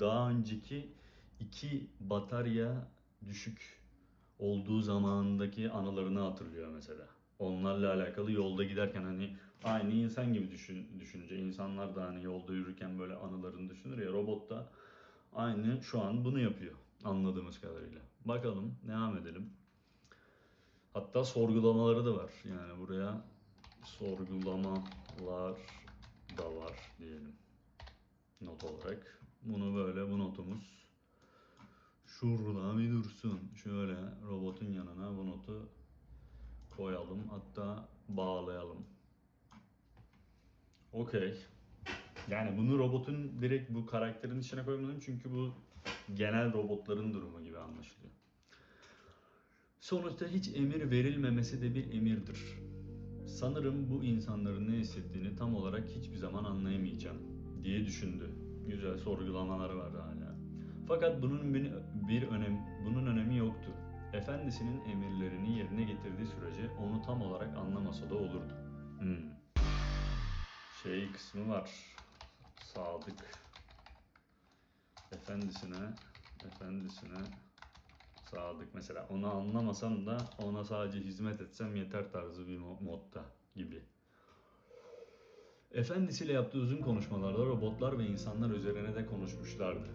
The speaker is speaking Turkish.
daha önceki iki batarya düşük olduğu zamandaki anılarını hatırlıyor mesela. Onlarla alakalı yolda giderken hani aynı insan gibi düşün, düşününce insanlar da hani yolda yürürken böyle anılarını düşünür ya robot da aynı şu an bunu yapıyor anladığımız kadarıyla. Bakalım devam edelim. Hatta sorgulamaları da var. Yani buraya sorgulamalar da var diyelim. Not olarak. Bunu böyle bu notumuz şurada bir dursun. Şöyle robotun yanına bu notu koyalım. Hatta bağlayalım. Okey. Yani bunu robotun direkt bu karakterin içine koymadım çünkü bu genel robotların durumu gibi anlaşılıyor. Sonuçta hiç emir verilmemesi de bir emirdir. Sanırım bu insanların ne hissettiğini tam olarak hiçbir zaman anlayamayacağım diye düşündü. Güzel sorgulamaları var hala. Fakat bunun bir, bir önem bunun önemi yoktu. Efendisinin emirlerini yerine getirdiği sürece onu tam olarak anlamasa da olurdu. Hmm. Şey kısmı var. Sadık. Efendisine, efendisine sadık mesela onu anlamasam da ona sadece hizmet etsem yeter tarzı bir mo- modda gibi. Efendisiyle yaptığı uzun konuşmalarda robotlar ve insanlar üzerine de konuşmuşlardı.